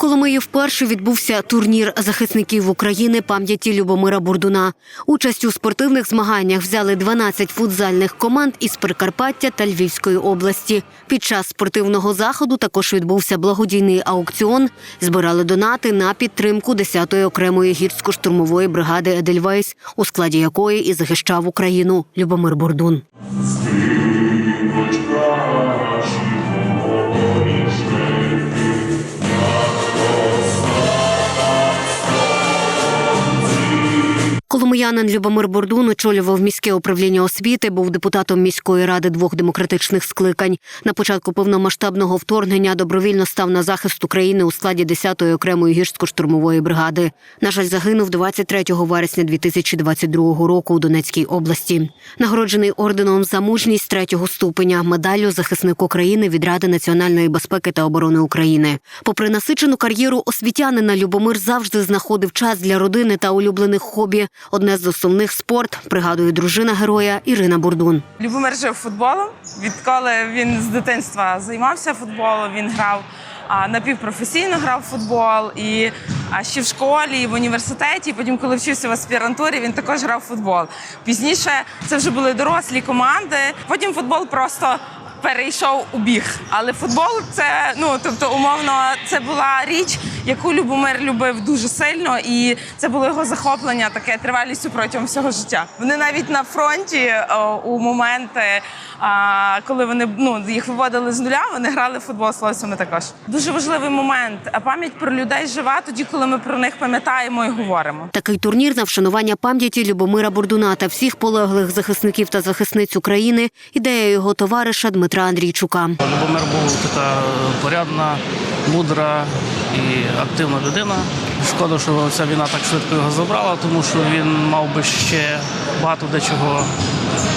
Коломиї вперше відбувся турнір захисників України пам'яті Любомира Бурдуна. Участь у спортивних змаганнях взяли 12 футзальних команд із Прикарпаття та Львівської області. Під час спортивного заходу також відбувся благодійний аукціон. Збирали донати на підтримку 10-ї окремої гірсько-штурмової бригади Едельвейс, у складі якої і захищав Україну Любомир Бурдун. Коломиянин Любомир Бордун очолював міське управління освіти, був депутатом міської ради двох демократичних скликань. На початку повномасштабного вторгнення добровільно став на захист України у складі 10-ї окремої гірсько-штурмової бригади. На жаль, загинув 23 вересня 2022 року у Донецькій області. Нагороджений орденом за мужність третього ступеня, медаллю захисник України від Ради національної безпеки та оборони України. Попри насичену кар'єру освітянина, Любомир завжди знаходив час для родини та улюблених хобі. Одне з основних спорт, пригадує дружина героя Ірина Бурдун. Любомир жив футболом. Відколи він з дитинства займався футболом, він грав напівпрофесійно грав футбол і ще в школі, і в університеті. Потім, коли вчився в аспірантурі, він також грав футбол. Пізніше це вже були дорослі команди. Потім футбол просто. Перейшов у біг, але футбол це ну тобто, умовно, це була річ, яку Любомир любив дуже сильно, і це було його захоплення таке тривалістю протягом всього життя. Вони навіть на фронті о, у моменти, а, коли вони ну їх виводили з нуля, вони грали в футбол з хлопцями також. Дуже важливий момент. Пам'ять про людей жива тоді, коли ми про них пам'ятаємо і говоримо. Такий турнір на вшанування пам'яті Любомира Бурдуна та всіх полеглих захисників та захисниць України. Ідея його товариша Дмитра Андрійчука. Любомир був така порядна, мудра і активна людина. Шкода, що ця війна так швидко його забрала, тому що він мав би ще багато дечого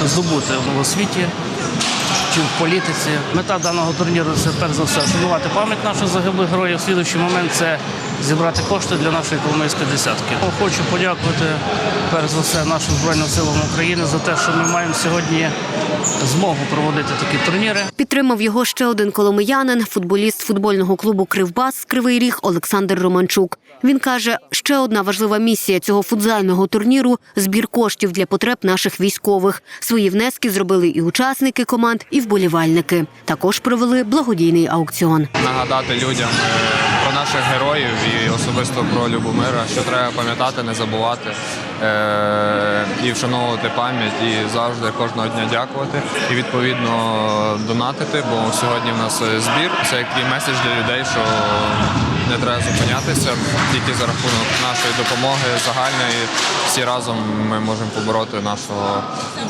здобути в освіті чи в політиці. Мета даного турніру це перш за все шанувати пам'ять наших загиблих героїв. Слідуючий момент це зібрати кошти для нашої коломийської десятки. Хочу подякувати перш за все нашим збройним силам України за те, що ми маємо сьогодні змогу проводити такі турніри. Підтримав його ще один коломиянин, футболіст футбольного клубу Кривбас Кривий Ріг Олександр Романчук. Він каже, ще одна важлива місія цього футзального турніру збір коштів для потреб наших військових. Свої внески зробили і учасники команд, і вболівальники. Також провели благодійний аукціон. нагадати людям е, наших героїв і особисто про Любомира, що треба пам'ятати, не забувати е, і вшановувати пам'ять, і завжди кожного дня дякувати. І відповідно донатити, бо сьогодні в нас е, збір. Це як такий меседж для людей, що не треба зупинятися тільки за рахунок нашої допомоги загальної. Всі разом ми можемо побороти нашого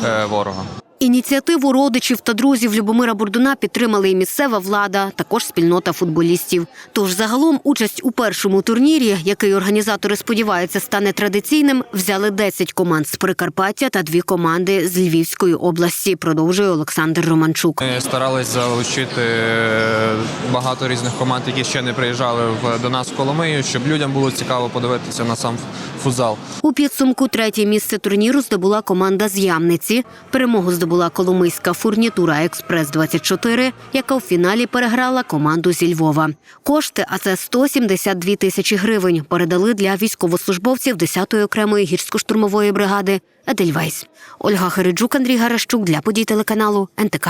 е, ворога. Ініціативу родичів та друзів Любомира Бурдуна підтримали і місцева влада, також спільнота футболістів. Тож загалом участь у першому турнірі, який організатори сподіваються стане традиційним, взяли 10 команд з Прикарпаття та дві команди з Львівської області. Продовжує Олександр Романчук. Ми старались залучити е, багато різних команд, які ще не приїжджали в до нас в Коломию, щоб людям було цікаво подивитися на сам футзал. У підсумку третє місце турніру здобула команда з Ямниці. Перемогу здобула коломийська фурнітура Експрес 24 яка в фіналі переграла команду зі Львова. Кошти, а це 172 тисячі гривень, передали для військовослужбовців 10-ї окремої гірсько-штурмової бригади Едельвейс. Ольга Хериджук, Андрій Гарашчук для подій телеканалу НТК.